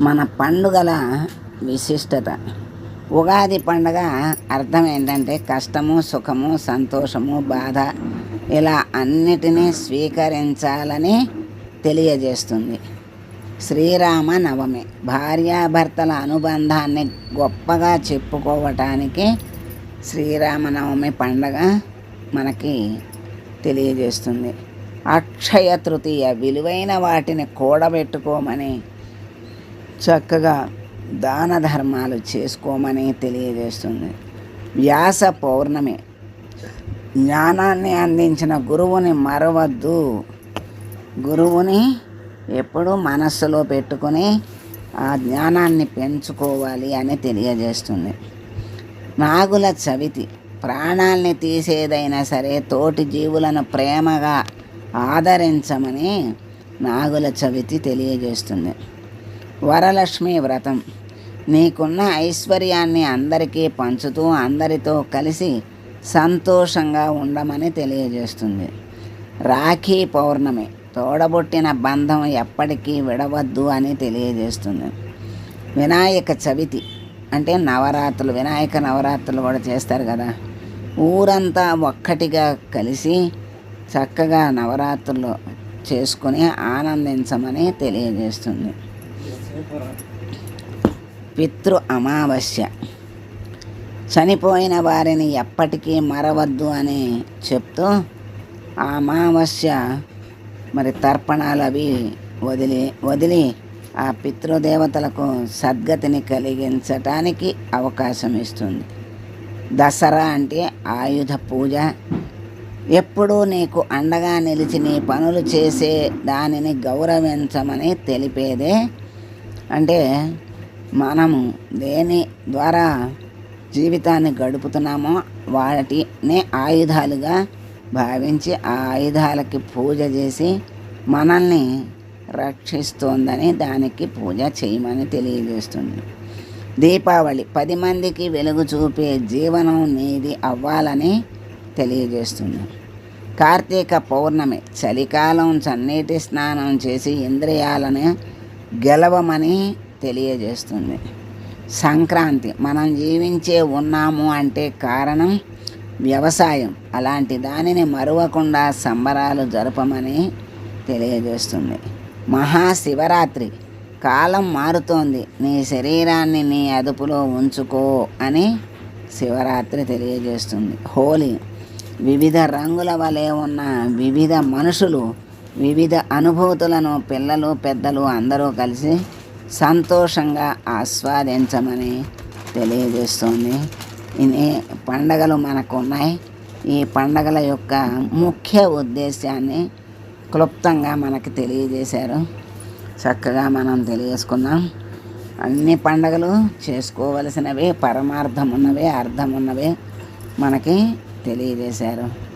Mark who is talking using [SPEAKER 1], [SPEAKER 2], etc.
[SPEAKER 1] మన పండుగల విశిష్టత. ఉగాది పండుగ అర్థం ఏంటంటే కష్టము సుఖము సంతోషము బాధ ఇలా అన్నిటినీ స్వీకరించాలని తెలియజేస్తుంది. శ్రీరామ నవమి భార్యాభర్తల అనుబంధాన్ని గొప్పగా చెప్పుకోవటానికి శ్రీరామనవమి పండగ మనకి తెలియజేస్తుంది. అక్షయ తృతీయ విలువైన వాటిని కూడబెట్టుకోమని చక్కగా దాన ధర్మాలు చేసుకోమని తెలియజేస్తుంది. వ్యాస పౌర్ణమి. జ్ఞానాన్ని అందించిన గురువుని మరవద్దు. గురువుని ఎప్పుడూ మనస్సులో పెట్టుకొని ఆ జ్ఞానాన్ని పెంచుకోవాలి అని తెలియజేస్తుంది. నాగుల చవితి. ప్రాణాల్ని తీసేదైనా సరే తోటి జీవులను ప్రేమగా ఆదరించమని నాగుల చవితి తెలియజేస్తుంది. వరలక్ష్మి వ్రతం. నీకున్న ఐశ్వర్యాన్ని అందరికీ పంచుతూ అందరితో కలిసి సంతోషంగా ఉండమని తెలియజేస్తుంది. రాఖీ పౌర్ణమి తోడబుట్టిన బంధం ఎప్పటికీ విడవద్దు అని తెలియజేస్తుంది. వినాయక చవితి అంటే నవరాత్రులు వినాయక నవరాత్రులు కూడా చేస్తారు కదా. ఊరంతా ఒక్కటిగా కలిసి చక్కగా నవరాత్రులు చేసుకుని ఆనందించమని తెలియజేస్తుంది. పితృ అమావాస్య. చనిపోయిన వారిని ఎప్పటికీ మరవద్దు అని చెప్తూ ఆ అమావాస్య మరి తర్పణాలు అవి వదిలి వదిలి ఆ పితృదేవతలకు సద్గతిని కలిగించటానికి అవకాశం ఇస్తుంది. దసరా అంటే ఆయుధ పూజ. ఎప్పుడూ నీకు అండగా నిలిచి నీ పనులు చేసే దానిని గౌరవించమని తెలిపేదే అంటే మనము దేని ద్వారా జీవితాన్ని గడుపుతున్నామో వాటిని ఆయుధాలుగా భావించి ఆ ఆయుధాలకి పూజ చేసి మనల్ని రక్షిస్తోందని దానికి పూజ చేయమని తెలియజేస్తుంది. దీపావళి పది మందికి వెలుగు చూపే జీవనం నీది అవ్వాలని తెలియజేస్తుంది. కార్తీక పౌర్ణమి చలికాలం చన్నీటి స్నానం చేసి ఇంద్రియాలను గెలవమని తెలియజేస్తుంది. సంక్రాంతి మనం జీవించే ఉన్నాము అంటే కారణం వ్యవసాయం. అలాంటి దానిని మరువకుండా సంబరాలు జరపమని తెలియజేస్తుంది. మహాశివరాత్రి కాలం మారుతోంది. నీ శరీరాన్ని నీ అదుపులో ఉంచుకో అని శివరాత్రి తెలియజేస్తుంది. హోలీ వివిధ రంగుల వలె ఉన్న వివిధ మనుషులు వివిధ అనుభూతులను పిల్లలు పెద్దలు అందరూ కలిసి సంతోషంగా ఆస్వాదించమని తెలియజేస్తుంది. ఇన్ని పండగలు మనకు ఉన్నాయి ఈ పండగల యొక్క ముఖ్య ఉద్దేశాన్ని క్లుప్తంగా మనకి తెలియజేశారు. చక్కగా మనం తెలియజేసుకున్నాం. అన్ని పండగలు చేసుకోవలసినవే పరమార్థం ఉన్నవే అర్థం ఉన్నవే మనకి తెలియజేశారు.